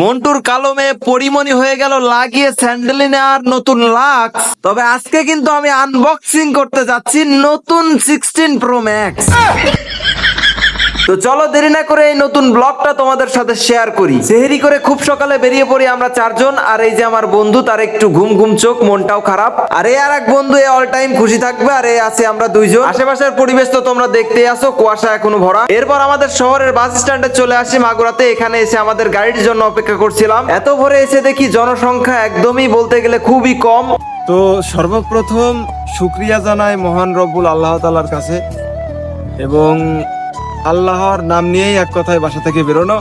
মন্টুর কালো মেয়ে পরিমণি হয়ে গেল, লাগিয়ে স্যান্ডেলিনে আর নতুন লাক্স। তবে আজকে কিন্তু আমি আনবক্সিং করতে যাচ্ছি নতুন সিক্সটিন প্রো ম্যাক্স তো চলো দেরি না করে এই নতুন ব্লগটা তোমাদের সাথে শেয়ার করি। সেহেরি করে খুব সকালে বেরিয়ে পড়ি আমরা চারজন, আর এই যে আমার বন্ধু, তার একটু ঘুম ঘুম চোখ, মনটাও খারাপ। আর এই আর এক বন্ধু, এ অল টাইম খুশি থাকবে, আর এই আছে আমরা দুইজন। আশেপাশের পরিবেশ তো তোমরা দেখতে আসো কুয়াশা এখনও ভরা। এরপর আমাদের শহরের বাস স্ট্যান্ডে চলে আসি মাগুরাতে, এখানে এসে আমাদের গাড়ির জন্য অপেক্ষা করছিলাম। এত ভোরে এসে দেখি জনসংখ্যা একদমই বলতে গেলে খুবই কম। তো সর্বপ্রথম শুক্রিয়া জানাই মহান রব্বুল আল্লাহ তালার কাছে এবং আল্লাহর নাম নিয়েই এক কথায় বাসা থেকে বেরোনো।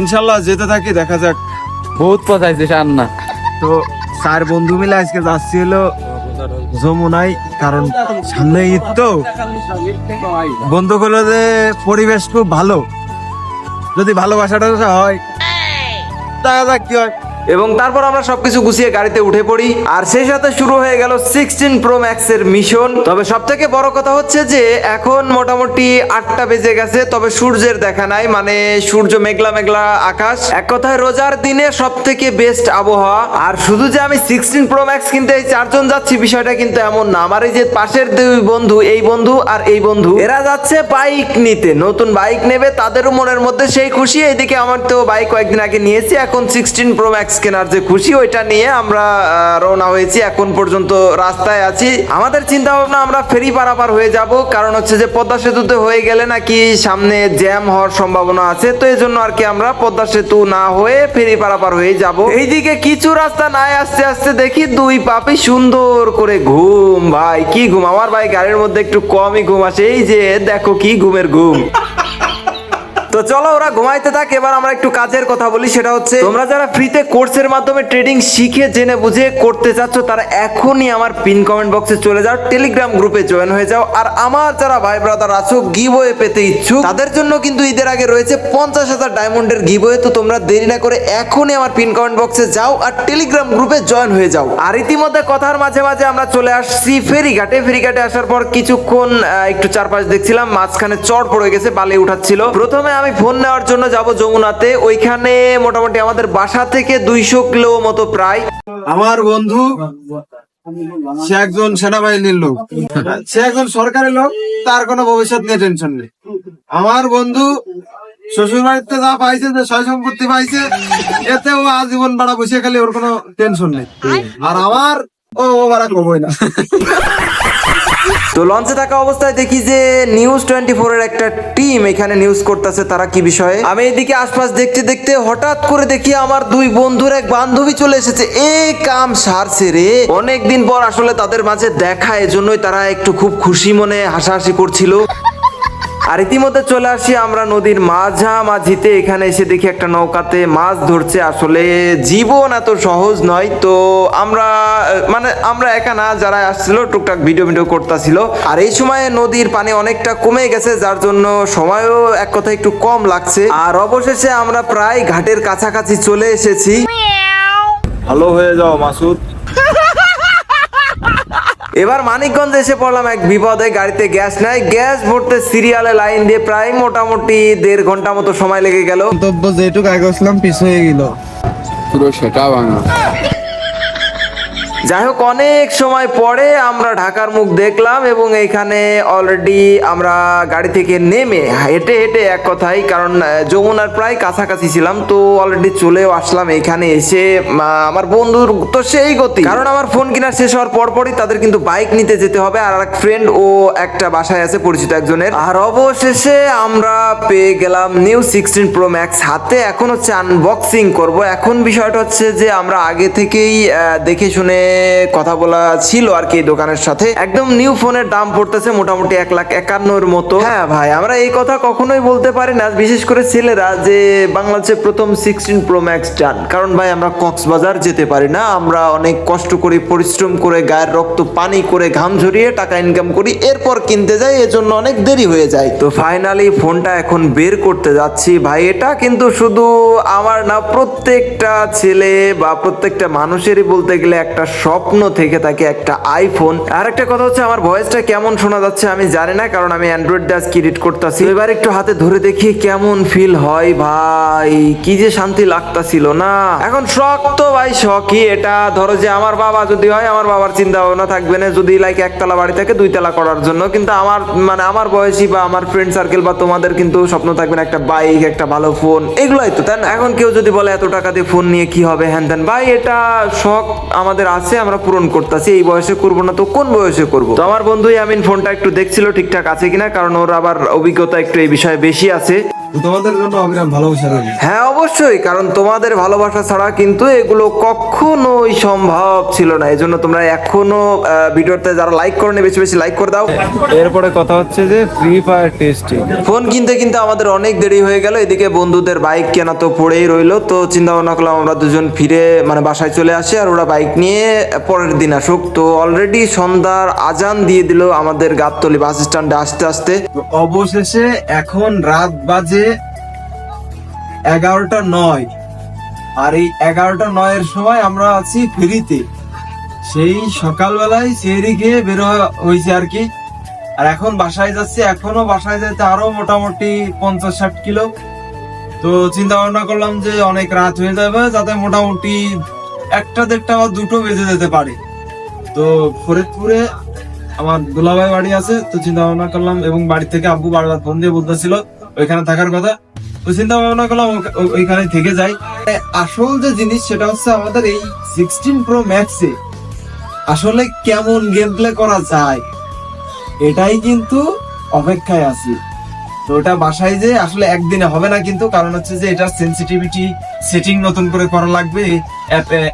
ইনশাল্লাহ যেতে থাকি দেখা যাক। বহুত পচাইছে সান্না তো চার বন্ধু মিলে আজকে যাচ্ছি হলো যমুনাই কারণ সামনে ঈদ তো। বন্ধু গুলো যে পরিবেশ খুব ভালো। যদি ভালোবাসাটা হয় দেখা যাক কি হয়। এবং তারপর আমরা সবকিছু গুছিয়ে গাড়িতে উঠে পড়ি। আর সেই সাথে শুরু হয়ে গেল সিক্সটিন প্রো ম্যাক্স এর মিশন। তবে সব থেকে বড় কথা হচ্ছে যে, এখন মোটামুটি আটটা বেজে গেছে, তবে সূর্যের দেখা নাই মানে সূর্য মেঘলা মেঘলা আকাশ। এক কথায় রোজার দিনে সব থেকে বেস্ট আবহাওয়া। আর শুধু যে আমি সিক্সটিন প্রো ম্যাক্স কিনতে এই চারজন যাচ্ছি, বিষয়টা কিন্তু এমন না। আমার এই যে পাশের দুই বন্ধু, এই বন্ধু আর এই বন্ধু, এরা যাচ্ছে বাইক নিতে। নতুন বাইক নেবে, তাদেরও মনের মধ্যে সেই খুশি। এইদিকে আমার তো বাইক কয়েকদিন আগে নিয়েছি, এখন সিক্সটিন প্রো ম্যাক্স কেনার যে খুশি, ওইটা নিয়ে আমরা রওনা হয়েছি। এখন পর্যন্ত রাস্তায় আছি। আমাদের চিন্তা ভাবনা আমরা ফেরি পারাপার হয়ে যাব। কারণ হচ্ছে যে পদ্মা সেতুতে হয়ে গেলে নাকি সামনে জ্যাম হওয়ার সম্ভাবনা আছে। তো এই জন্য আর কি আমরা পদ্মা সেতু না হয়ে ফেরি পারাপার হয়ে যাব। এইদিকে কিছু রাস্তা নাই, আস্তে আস্তে দেখি দুই পাপি সুন্দর করে ঘুম। ভাই, কি ঘুম? আমার ভাই গাড়ির মধ্যে একটু কমই ঘুম আসে। এই যে, দেখো কি ঘুমের ঘুম। তো চলো ওরা ঘুমাইতে থাক, এবার আমরা একটু কাজের কথা বলি, সেটা হচ্ছে তোমরা যারা ফ্রিতে কোর্সের মাধ্যমে ট্রেডিং শিখে, জেনে বুঝে করতে চাচ্ছ, তারা এখনই আমার পিন কমেন্ট বক্সে চলে যাও টেলিগ্রাম গ্রুপে জয়েন হয়ে যাও, আর আমার যারা ভাই ব্রাদার আছো গিভওয়ে পেতে ইচ্ছুক, তাদের জন্য কিন্তু ঈদের আগে রয়েছে পঞ্চাশ হাজার ডায়মন্ডের গিভওয়ে তো তোমরা দেরি না করে এখনই আমার পিন কমেন্ট বক্সে যাও আর টেলিগ্রাম গ্রুপে জয়েন হয়ে যাও। আর ইতিমধ্যে কথার মাঝে মাঝে আমরা চলে আসছি ফেরিঘাটে ফেরিঘাটে আসার পর কিছুক্ষণ একটু চারপাশ দেখছিলাম, মাঝখানে চড় পড়ে গেছে, বালি উঠাচ্ছিল। প্রথমে আমি ফোন নেওয়ার জন্য যাব যমুনাতে। ওইখানে মোটামুটি আমাদের বাসা থেকে দুইশো কিলো মতো প্রায়। আমার বন্ধু, সে একজন সেনাবাহিনীর লোক। সে একজন সরকারি লোক, তার কোনো ভবিষ্যৎ নিয়ে টেনশন নেই। আমার বন্ধু শ্বশুর বাড়িতে যা পাইছে, যে সয় সম্পত্তি পাইছে এতে ও আজীবন বাড়া বসে খালি ওর কোনো টেনশন নেই। আর আমার ও ও, বাড়া, কমই না। তো লঞ্চে থাকা অবস্থায় দেখি যে নিউজ টোয়েন্টি এর একটা টিম এখানে নিউজ করতেছে, তারা কি বিষয়ে? আমি এদিকে আশপাশ দেখতে দেখতে হঠাৎ করে দেখি আমার দুই বন্ধুর এক বান্ধবী চলে এসেছে। এই কাম সারছে রে। অনেকদিন পর আসলে তাদের মাঝে দেখা, এজন্যই তারা একটু খুব খুশি মনে হাসাহাসি করছিল। আর ইতিমধ্যে চলে আসি আমরা নদীর মাঝামাঝিতে। এখানে এসে দেখি একটা নৌকাতে মাছ ধরছে। আসলে জীবন এত সহজ নয় তো আমরা মানে আমরা একা না যারা আসছিল টুকটাক ভিডিও ভিডিও করতেছিল। আর এই সময়ে নদীর পানি অনেকটা কমে গেছে যার জন্য সময়ও এক কথা একটু কম লাগছে। আর অবশেষে আমরা প্রায় ঘাটের কাছাকাছি চলে এসেছি। ভালো হয়ে যাও মাসুদ। এবার মানিকগঞ্জ এসে পড়লাম এক বিপদে গাড়িতে গ্যাস নাই। গ্যাস ভরতে সিরিয়ালে লাইন দিয়ে প্রায় মোটামুটি দেড় ঘণ্টা মতো সময় লেগে গেল। গন্তব্য যেটুকু আগে আসলাম পিছ হয়ে গেল। পুরো সেটা ভাঙা। যাই হোক, অনেক সময় পরে আমরা ঢাকার মুখ দেখলাম এবং এখানে অলরেডি আমরা গাড়ি থেকে নেমে হেঁটে হেঁটে এক কথাই কারণ যমুনার প্রায় কাছাকাছি ছিলাম, তো অলরেডি চলেও আসলাম এখানে এসে আমার বন্ধুর তো সেই গতি। কারণ আমার ফোন কিনা শেষ হওয়ার পরপরই তাদের কিন্তু বাইক নিতে যেতে হবে, আর এক ফ্রেন্ড ও একটা বাসায় আছে পরিচিত একজনের। আর অবশেষে আমরা পেয়ে গেলাম নিউ সিক্সটিন প্রো ম্যাক্স হাতে, এখন হচ্ছে আনবক্সিং করব। এখন বিষয়টা হচ্ছে যে আমরা আগে থেকেই দেখে শুনে কথা বলা ছিল আর কি দোকানের সাথে। একদম নিউ ফোনের দাম পড়তেছে মোটামুটি এক লাখ একান্নর মতো। হ্যাঁ ভাই আমরা এই কথা কখনোই বলতে পারি না। বিশেষ করে ছেলেরা যে বাংলাদেশের প্রথম সিক্সটিন প্রো ম্যাক্স ডান কারণ ভাই আমরা কক্সবাজার যেতে পারি না। আমরা অনেক কষ্ট করি পরিশ্রম করে গায়ের রক্ত পানি করে ঘাম ঝরিয়ে টাকা ইনকাম করি। এরপর কিনতে যাই এজন্য অনেক দেরি হয়ে যায়। তো ফাইনালি ফোনটা এখন বের করতে যাচ্ছি। ভাই এটা কিন্তু শুধু আমার না প্রত্যেকটা ছেলে বা প্রত্যেকটা মানুষেরই বলতে গেলে একটা স্বপ্ন থেকে থাকে একটা আইফোন আর একটা কথা হচ্ছে, আমার ভয়েসটা কেমন শোনা যাচ্ছে আমি জানি না, কারণ আমি অ্যান্ড্রয়েড দিয়ে আজকে এডিট করতেছি। এবার একটু হাতে ধরে দেখি কেমন ফিল হয় ভাই, কি যে শান্তি লাগতাছিল না। এখন শখ তো ভাই শখই এটা। ধরো যে আমার বাবা যদি হয়, আমার বাবার চিন্তা ভাবনা থাকবে না, যদি লাইক একতলা বাড়ি থাকে, দুইতলা করার জন্য। কিন্তু আমার মানে আমার বয়সী বা আমার ফ্রেন্ড সার্কেল বা তোমাদের কিন্তু স্বপ্ন থাকবে না একটা বাইক একটা ভালো ফোন এগুলাই তো, তাই না? এখন কেউ যদি বলে, এত টাকা দিয়ে ফোন নিয়ে কি হবে? হ্যান ত্যান। ভাই, এটা শখ আমাদের আছে আমরা পূরণ করতেছি, এই বয়সে করব না তো কোন বয়সে করব? তো আমার বন্ধু আমিন, ফোনটা একটু দেখছিল ঠিকঠাক আছে কিনা, কারণ ওর আবার অভিজ্ঞতা একটু এই বিষয়ে বেশি আছে। তোমাদের জন্য অবিরাম ভালোবাসা রইল। হ্যাঁ অবশ্যই কারণ তোমাদের ভালোবাসা ছাড়া কিন্তু এগুলো কখনোই সম্ভব ছিল না। এই জন্য তোমরা এখনও ভিডিওতে যারা লাইক করনি বেশি বেশি লাইক করে দাও। এরপরে কথা হচ্ছে যে ফ্রি ফায়ার টেস্টিং ফোন কিনতে কিনতে আমাদের অনেক দেরি হয়ে গেল এদিকে বন্ধুদের বাইক কেনা তো পড়েই রইল। তো চিন্তা ভাবনা করলাম আমরা দুজন ফিরে মানে বাসায় চলে আসি আর ওরা বাইক নিয়ে পরের দিন আসুক। তো অলরেডি সন্ধ্যার আজান দিয়ে দিল আমাদের গাবতলি বাস স্ট্যান্ডে আসতে আসতে। অবশেষে এখন রাত বাজে এগারোটা নয়। আর এই এগারোটা নয়ের সময় আমরা আছি ফেরিতে। সেই সকালবেলায় সেরি খেয়ে বের হয়েছে আর কি। আর এখন বাসায় যাচ্ছে, এখনও বাসায় যেতে আরও মোটামুটি পঞ্চাশ ষাট কিলো। তো চিন্তা ভাবনা করলাম যে অনেক রাত হয়ে যাবে, যাতে মোটামুটি একটা, দেড়টা বা দুটো বেজে যেতে পারে। তো ফরিদপুরে আমার দুলাভাই বাড়ি আছে, তো চিন্তা ভাবনা করলাম এবং বাড়ি থেকে আব্বু বারবার ফোন দিয়ে বলতেছিল ওইখানে থাকার কথা। তো চিন্তা ভাবনা করলাম ওইখানে থেকে যাই। আসল যে জিনিস সেটা হচ্ছে আমাদের এই সিক্সটিন প্রো ম্যাক্সে আসলে কেমন গেম প্লে করা যায়, এটাই কিন্তু অপেক্ষায় আছি। তো ওটা বাসায় যে আসলে একদিনে হবে না কিন্তু, কারণ হচ্ছে যে এটার সেন্সিটিভিটি সেটিং নতুন করে করা লাগবে।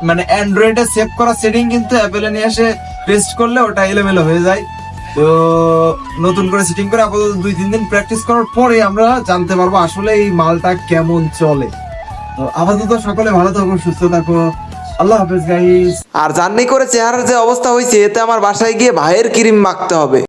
মানে অ্যান্ড্রয়েডে সেভ করা সেটিং কিন্তু অ্যাপেলে নিয়ে এসে পেস্ট করলে ওটা এলোমেলো হয়ে যায়। তো নতুন করে সিটিং করে আপাতত দুই, তিন দিন প্র্যাকটিস করার পরে আমরা জানতে পারব আসলে এই মালটা কেমন চলে। তো আপাতত সকলে ভালো থাকো সুস্থ থাকো আল্লাহ হাফেজ গাইস আর জার্নি করে চেহারার যে অবস্থা হয়েছে, এতে আমার বাসায় গিয়ে ভাইয়ের ক্রিম মাখতে হবে।